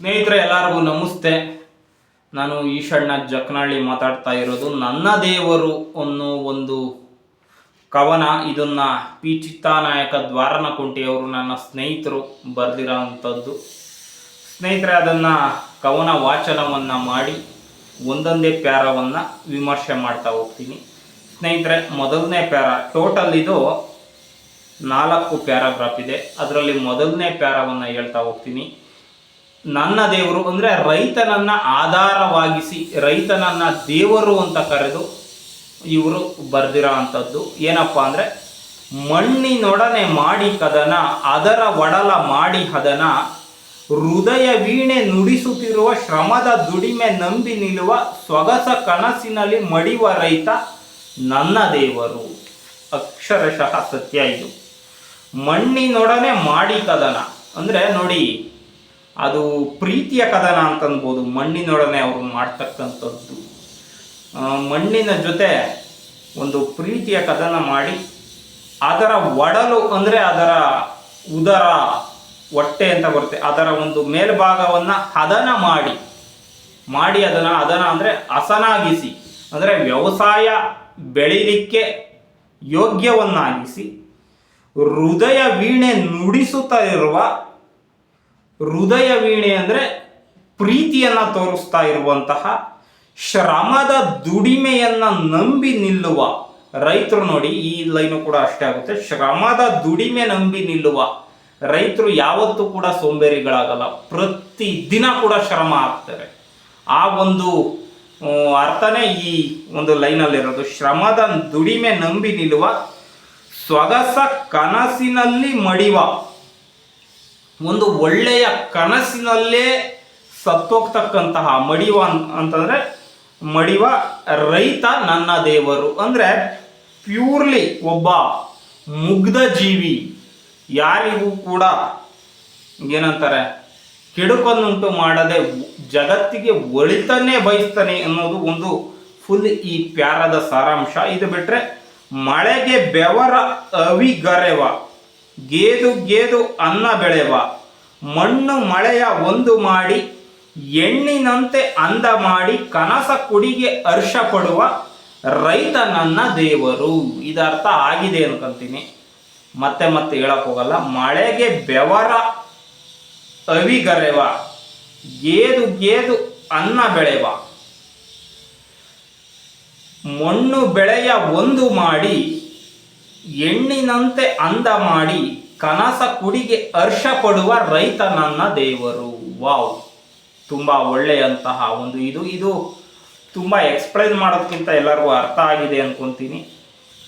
ಸ್ನೇಹಿತರೆ, ಎಲ್ಲರಿಗೂ ನಮಸ್ತೆ. ನಾನು ಈಶಣ್ಣ ಜಕ್ನಹಳ್ಳಿ ಮಾತಾಡ್ತಾ ಇರೋದು. ನನ್ನ ದೇವರು ಅನ್ನೋ ಒಂದು ಕವನ, ಇದನ್ನ ಪಿ ಚಿತ್ತಾನಾಯಕ ದ್ವಾರನ ಅವರು ನನ್ನ ಸ್ನೇಹಿತರು ಬರೆದಿರೋ ಅಂಥದ್ದು ಸ್ನೇಹಿತರೆ, ಅದನ್ನು ಕವನ ವಾಚನವನ್ನು ಮಾಡಿ ಒಂದೊಂದೇ ಪ್ಯಾರವನ್ನು ವಿಮರ್ಶೆ ಮಾಡ್ತಾ ಹೋಗ್ತೀನಿ. ಸ್ನೇಹಿತರೆ, ಮೊದಲನೇ ಪ್ಯಾರ, ಟೋಟಲ್ ಇದು ನಾಲ್ಕು ಪ್ಯಾರಾಗ್ರಾಫ್ ಇದೆ. ಅದರಲ್ಲಿ ಮೊದಲನೇ ಪ್ಯಾರವನ್ನು ಹೇಳ್ತಾ ಹೋಗ್ತೀನಿ. ನನ್ನ ದೇವರು ಅಂದರೆ ರೈತನನ್ನ ಆಧಾರವಾಗಿಸಿ, ರೈತನನ್ನ ದೇವರು ಅಂತ ಕರೆದು ಇವರು ಬರೆದಿರೋ ಅಂಥದ್ದು. ಏನಪ್ಪ ಅಂದರೆ ಮಣ್ಣಿನೊಡನೆ ಮಾಡಿ ಕದನ, ಅದರ ಒಡಲ ಮಾಡಿ ಹದನ, ಹೃದಯ ವೀಣೆ ನುಡಿಸುತ್ತಿರುವ ಶ್ರಮದ ದುಡಿಮೆ ನಂಬಿ ನಿಲ್ಲುವ ಸೊಗಸ ಕನಸಿನಲ್ಲಿ ಮಡಿವ ರೈತ ನನ್ನ ದೇವರು. ಅಕ್ಷರಶಃ ಸತ್ಯ ಇದು. ಮಣ್ಣಿನೊಡನೆ ಮಾಡಿ ಕದನ. ಅಂದರೆ ನೋಡಿ ಅದು ಪ್ರೀತಿಯ ಕದನ ಅಂತ ಅನ್ಬೋದು ಮಣ್ಣಿನೊಡನೆ ಅವರು ಮಾಡ್ತಕ್ಕಂಥದ್ದು. ಮಣ್ಣಿನ ಜೊತೆ ಒಂದು ಪ್ರೀತಿಯ ಕದನ ಮಾಡಿ, ಅದರ ಒಡಲು ಅಂದರೆ ಅದರ ಉದರ ಹೊಟ್ಟೆ ಅಂತ ಬರುತ್ತೆ. ಅದರ ಒಂದು ಮೇಲ್ಭಾಗವನ್ನು ಹದನ ಮಾಡಿ ಮಾಡಿ ಅದನ್ನು, ಹದನ ಅಂದರೆ ಹಸನಾಗಿಸಿ, ಅಂದರೆ ವ್ಯವಸಾಯ ಬೆಳೀಲಿಕ್ಕೆ ಯೋಗ್ಯವನ್ನಾಗಿಸಿ, ಹೃದಯ ವೀಣೆ ನುಡಿಸುತ್ತಾ ಇರುವ ಹೃದಯ ವೀಣೆ ಅಂದರೆ ಪ್ರೀತಿಯನ್ನು ತೋರಿಸ್ತಾ ಇರುವಂತಹ ಶ್ರಮದ ದುಡಿಮೆಯನ್ನು ನಂಬಿ ನಿಲ್ಲುವ ರೈತರು ನೋಡಿ, ಈ ಲೈನು ಕೂಡ ಅಷ್ಟೇ ಆಗುತ್ತೆ. ಶ್ರಮದ ದುಡಿಮೆ ನಂಬಿ ನಿಲ್ಲುವ ರೈತರು ಯಾವತ್ತೂ ಕೂಡ ಸೋಂಬೇರಿಗಳಾಗಲ್ಲ. ಪ್ರತಿ ದಿನ ಕೂಡ ಶ್ರಮ ಆಗ್ತಾರೆ ಆ ಒಂದು ಅರ್ಥನೇ ಈ ಒಂದು ಲೈನಲ್ಲಿರೋದು. ಶ್ರಮದ ದುಡಿಮೆ ನಂಬಿ ನಿಲ್ಲುವ ಸೊಗಸ ಕನಸಿನಲ್ಲಿ ಮಡಿವ ಒಂದು ಒಳ್ಳೆಯ ಕನಸಿನಲ್ಲೇ ಸತ್ತೋಗ್ತಕ್ಕಂತಹ ಮಡಿವ ಅಂತಂದರೆ ಮಡಿವ ರೈತ ನನ್ನ ದೇವರು. ಅಂದ್ರೆ ಪ್ಯೂರ್ಲಿ ಒಬ್ಬ ಮುಗ್ಧ ಜೀವಿ. ಯಾರಿಗೂ ಕೂಡ ಏನಂತಾರೆ, ಕೆಡುಕನ್ನುಂಟು ಮಾಡದೆ ಜಗತ್ತಿಗೆ ಒಳಿತನ್ನೇ ಬಯಸ್ತಾನೆ ಅನ್ನೋದು ಒಂದು ಫುಲ್ ಈ ಪ್ಯಾರದ ಸಾರಾಂಶ. ಇದು ಬಿಟ್ರೆ ಮಳೆಗೆ ಬೆವರ ಅವಿಗರೆವ. ಗೇದು ಗೇದು ಅನ್ನ ಬೆಳೆವ. ಮಣ್ಣು ಮಳೆಯ ಒಂದು ಮಾಡಿ, ಎಣ್ಣಿನಂತೆ ಅಂದ ಮಾಡಿ ಕನಸ ಕುಡಿಗೆ ಹರ್ಷ ಪಡುವ ರೈತ ನನ್ನ ದೇವರು ಇದರ್ಥ ಆಗಿದೆ ಅನ್ಕೊಂತೀನಿ. ಮತ್ತೆ ಮತ್ತೆ ಹೇಳಕ್ ಹೋಗಲ್ಲ. ಮಳೆಗೆ ಬೆವರ ಅವಿಗರೆವ. ಗೇದು ಗೇದು ಅನ್ನ ಬೆಳೆವ. ಮಣ್ಣು ಬೆಳೆಯ ಒಂದು ಮಾಡಿ ಎಣ್ಣಿನಂತೆ ಅಂದ ಮಾಡಿ ಕನಸ ಕುಡಿಗೆ ಹರ್ಷ ಪಡುವ ರೈತ ನನ್ನ ದೇವರು. ವಾವ್. ತುಂಬ ಒಳ್ಳೆಯಂತಹ ಒಂದು ಇದು ಇದು ತುಂಬ ಎಕ್ಸ್ಪ್ಲೈನ್ ಮಾಡೋದಕ್ಕಿಂತ ಎಲ್ಲರಿಗೂ ಅರ್ಥ ಆಗಿದೆ ಅನ್ಕೊಂತೀನಿ.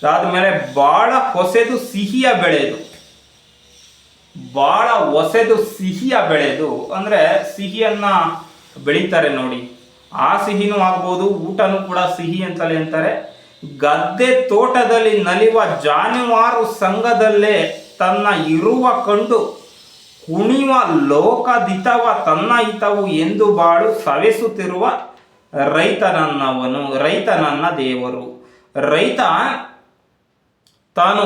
ಅದಾದಮೇಲೆ ಭಾಳ ಹೊಸೆದು ಸಿಹಿಯ ಬೆಳೆದು ಭಾಳ ಹೊಸೆದು ಸಿಹಿಯ ಬೆಳೆದು, ಅಂದ್ರೆ ಸಿಹಿಯನ್ನ ಬೆಳೀತಾರೆ ನೋಡಿ. ಆ ಸಿಹಿನೂ ಆಗ್ಬೋದು, ಊಟನೂ ಕೂಡ ಸಿಹಿ ಅಂತಲೇ ಅಂತಾರೆ. ಗದ್ದೆ ತೋಟದಲ್ಲಿ ನಲಿವ ಜಾನುವಾರು ಸಂಘದಲ್ಲೇ ತನ್ನ ಇರುವ ಕಂಡು ಕುಣಿವ ಲೋಕದಿತವ ತನ್ನ ಹಿತವು ಎಂದು ಬಾಳು ಸವೆಸುತ್ತಿರುವ ರೈತನನ್ನವನು, ರೈತನನ್ನ ರೈತ ನನ್ನ ದೇವರು. ರೈತ ತಾನು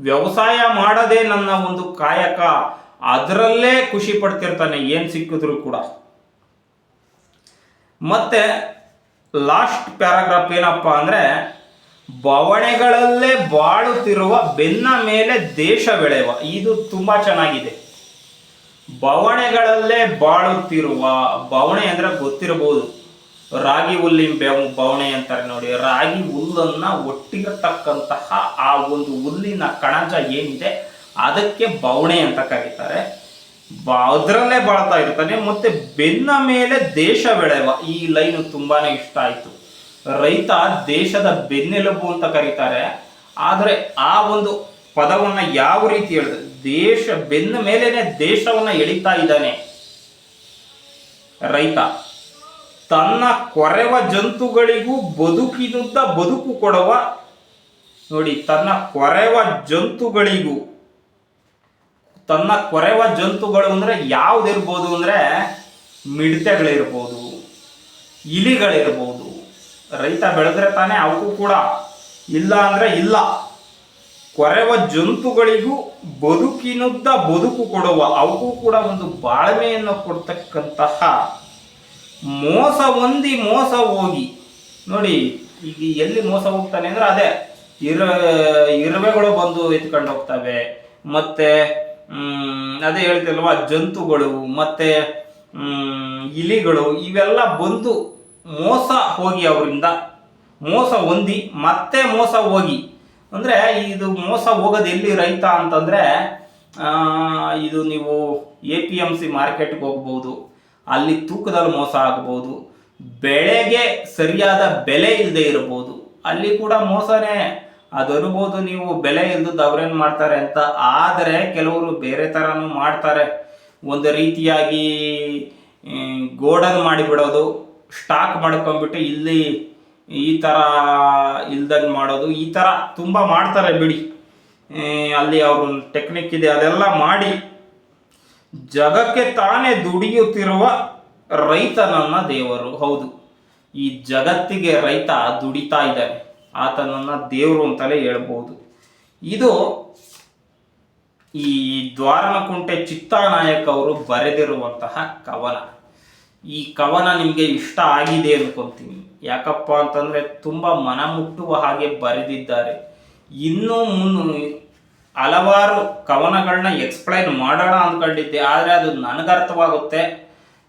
ವ್ಯವಸಾಯ ಮಾಡದೆ ನನ್ನ ಒಂದು ಕಾಯಕ, ಅದರಲ್ಲೇ ಖುಷಿ ಪಡ್ತಿರ್ತಾನೆ, ಏನ್ ಸಿಕ್ಕಿದ್ರು ಕೂಡ. ಮತ್ತೆ ಲಾಸ್ಟ್ ಪ್ಯಾರಾಗ್ರಾಫ್ ಏನಪ್ಪಾ ಅಂದ್ರೆ ಬವಣೆಗಳಲ್ಲೇ ಬಾಳುತ್ತಿರುವ ಬೆನ್ನ ಮೇಲೆ ದೇಶ ಬೆಳೆಯುವ ಇದು ತುಂಬಾ ಚೆನ್ನಾಗಿದೆ. ಬವಣೆಗಳಲ್ಲೇ ಬಾಳುತ್ತಿರುವ, ಬವಣೆ ಅಂದ್ರೆ ಗೊತ್ತಿರಬಹುದು. ರಾಗಿ ಹುಲ್ಲಿನ ಬೆವ್ ಬವಣೆ ಅಂತಾರೆ ನೋಡಿ. ರಾಗಿ ಹುಲ್ಲನ್ನ ಒಟ್ಟಿರತಕ್ಕಂತಹ ಆ ಒಂದು ಹುಲ್ಲಿನ ಕಣಜ ಏನಿದೆ, ಅದಕ್ಕೆ ಬವಣೆ ಅಂತ ಕರೀತಾರೆ. ಅದರಲ್ಲೇ ಬಾಳ್ತಾ ಇರ್ತಾನೆ, ಮತ್ತೆ ಬೆನ್ನ ಮೇಲೆ ದೇಶ ಬೆಳೆವ. ಈ ಲೈನ್ ತುಂಬಾನೇ ಇಷ್ಟ ಆಯ್ತು. ರೈತ ದೇಶದ ಬೆನ್ನೆಲುಬು ಅಂತ ಕರೀತಾರೆ. ಆದರೆ ಆ ಒಂದು ಪದವನ್ನ ಯಾವ ರೀತಿ ಹೇಳಿದೆ ದೇಶ ಬೆನ್ನ ಮೇಲೇನೆ ದೇಶವನ್ನ ಎಳಿತಾ ಇದ್ದಾನೆ ರೈತ. ತನ್ನ ಕೊರೆವ ಜಂತುಗಳಿಗೂ ಬದುಕಿನುದ್ದ ಬದುಕು ಕೊಡುವ. ನೋಡಿ, ತನ್ನ ಕೊರೆವ ಜಂತುಗಳಿಗೂ, ತನ್ನ ಕೊರೆವ ಜಂತುಗಳು ಅಂದ್ರೆ ಯಾವುದಿರ್ಬೋದು ಅಂದ್ರೆ ಮಿಡತೆಗಳಿರ್ಬೋದು, ಇಲಿಗಳಿರ್ಬೋದು ರೈತ ಬೆಳೆದ್ರೆ ತಾನೇ ಅವಕ್ಕೂ ಕೂಡ ಇಲ್ಲ ಅಂದ್ರೆ ಇಲ್ಲ. ಕೊರೆವ ಜಂತುಗಳಿಗೂ ಬದುಕಿನುದ್ದ ಬದುಕು ಕೊಡುವ ಅವಕ್ಕೂ ಕೂಡ ಒಂದು ಬಾಳ್ಮೆಯನ್ನು ಕೊಡ್ತಕ್ಕಂತಹ ಮೋಸ ಹೊಂದಿ ಮೋಸ ಹೋಗಿ. ನೋಡಿ, ಈಗ ಎಲ್ಲಿ ಮೋಸ ಹೋಗ್ತಾನೆ ಅಂದ್ರೆ ಅದೇ ಇರ, ಇರುವೆಗಳು ಬಂದು ಎತ್ಕೊಂಡು ಹೋಗ್ತವೆ, ಮತ್ತೆ ಅದೇ ಹೇಳ್ತಿಲ್ವಾ, ಜಂತುಗಳು, ಮತ್ತೆ ಇಲಿಗಳು, ಇವೆಲ್ಲ ಬಂದು ಮೋಸ ಹೋಗಿ ಅವರಿಂದ ಮೋಸ ಹೊಂದಿ, ಮತ್ತೆ ಮೋಸ ಹೋಗಿ. ಅಂದ್ರೆ ಇದು ಮೋಸ ಹೋಗೋದು ಎಲ್ಲಿ ರೈತ ಅಂತಂದ್ರೆ ಇದು ನೀವು ಎ ಪಿ ಎಂ ಸಿ ಮಾರ್ಕೆಟ್ಗೆ ಹೋಗ್ಬೋದು, ಅಲ್ಲಿ ತೂಕದಲ್ಲಿ ಮೋಸ ಆಗ್ಬೋದು, ಬೆಳೆಗೆ ಸರಿಯಾದ ಬೆಲೆ ಇಲ್ಲದೆ ಇರಬಹುದು ಅಲ್ಲಿ ಕೂಡ ಮೋಸನೇ. ಅದು ಅನ್ಬೋದು ನೀವು ಬೆಲೆ ಇಲ್ದದ್ದು ಅವ್ರೇನು ಮಾಡ್ತಾರೆ ಅಂತ, ಆದರೆ ಕೆಲವರು ಬೇರೆ ಥರನೂ ಮಾಡ್ತಾರೆ. ಒಂದು ರೀತಿಯಾಗಿ ಗೋಡನ್ ಮಾಡಿಬಿಡೋದು ಸ್ಟಾಕ್ ಮಾಡ್ಕೊಂಡ್ಬಿಟ್ಟು ಇಲ್ಲಿ ಈ ಥರ ಇಲ್ದಂಗೆ ಮಾಡೋದು, ಈ ಥರ ತುಂಬ ಮಾಡ್ತಾರೆ ಬಿಡಿ. ಅಲ್ಲಿ ಅವ್ರ ಟೆಕ್ನಿಕ್ ಇದೆ, ಅದೆಲ್ಲ ಮಾಡಿ ಜಗಕ್ಕೆ ತಾನೇ ದುಡಿಯುತ್ತಿರುವ ರೈತನನ್ನ ದೇವರು, ಹೌದು. ಈ ಜಗತ್ತಿಗೆ ರೈತ ದುಡಿತಾ ಇದ್ದಾನೆ, ಆತನನ್ನ ದೇವರು ಅಂತಲೇ ಹೇಳ್ಬೋದು. ಇದು ಈ ದ್ವಾರನಕುಂಟೆ ಚಿತ್ತಾನಾಯಕ್ ಅವರು ಬರೆದಿರುವಂತಹ ಕವನ. ಈ ಕವನ ನಿಮಗೆ ಇಷ್ಟ ಆಗಿದೆ ಅನ್ಕೊಂತೀನಿ. ಯಾಕಪ್ಪ ಅಂತಂದರೆ ತುಂಬ ಮನ ಮುಟ್ಟುವ ಹಾಗೆ ಬರೆದಿದ್ದಾರೆ. ಇನ್ನೂ ಮುನ್ನು ಹಲವಾರು ಕವನಗಳನ್ನ ಎಕ್ಸ್ಪ್ಲೈನ್ ಮಾಡೋಣ ಅಂದ್ಕೊಂಡಿದ್ದೆ ಆದರೆ ಅದು ನನಗೆ ಅರ್ಥವಾಗುತ್ತೆ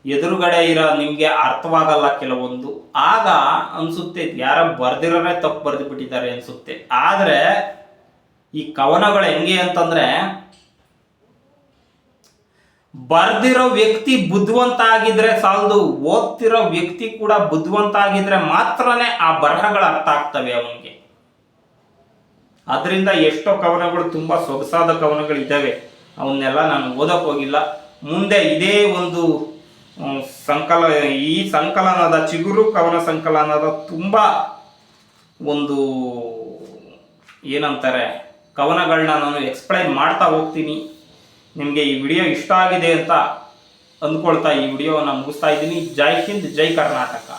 ಎದುರುಗಡೆ ಇರೋ ನಿಮಗೆ ಅರ್ಥವಾಗಲ್ಲ ಕೆಲವೊಂದು. ಆಗ ಅನಿಸುತ್ತೆ, ಯಾರೋ ಬರ್ದಿರೋರೇ ತಪ್ಪು ಬರೆದು ಬಿಟ್ಟಿದ್ದಾರೆ ಅನಿಸುತ್ತೆ. ಆದರೆ ಈ ಕವನಗಳು ಹೆಂಗೆ ಅಂತಂದ್ರೆ ಬರ್ದಿರೋ ವ್ಯಕ್ತಿ ಬುದ್ಧಿವಂತ ಆಗಿದ್ರೆ ಸಾಲದು, ಓದ್ತಿರೋ ವ್ಯಕ್ತಿ ಕೂಡ ಬುದ್ಧಿವಂತ ಆಗಿದ್ರೆ ಮಾತ್ರನೇ ಆ ಬರಹಗಳು ಅರ್ಥ ಆಗ್ತವೆ ಅವನಿಗೆ. ಅದರಿಂದ ಎಷ್ಟೋ ಕವನಗಳು, ತುಂಬ ಸೊಗಸಾದ ಕವನಗಳು ಇದ್ದಾವೆ ಅವನ್ನೆಲ್ಲ ನಾನು ಓದಕ್ಕೆ ಹೋಗಿಲ್ಲ. ಮುಂದೆ ಇದೇ ಒಂದು ಸಂಕಲ, ಈ ಸಂಕಲನದ, ಚಿಗುರು ಕವನ ಸಂಕಲನದ ತುಂಬ ಒಂದು ಏನಂತಾರೆ ಕವನಗಳನ್ನ ನಾನು ಎಕ್ಸ್ಪ್ಲೈನ್ ಮಾಡ್ತಾ ಹೋಗ್ತೀನಿ. ನಿಮಗೆ ಈ ವಿಡಿಯೋ ಇಷ್ಟ ಆಗಿದೆ ಅಂತ ಅಂದ್ಕೊಳ್ತಾ ಈ ವಿಡಿಯೋವನ್ನು ಮುಗಿಸ್ತಾ ಇದ್ದೀನಿ. ಜೈ ಹಿಂದ್, ಜೈ ಕರ್ನಾಟಕ.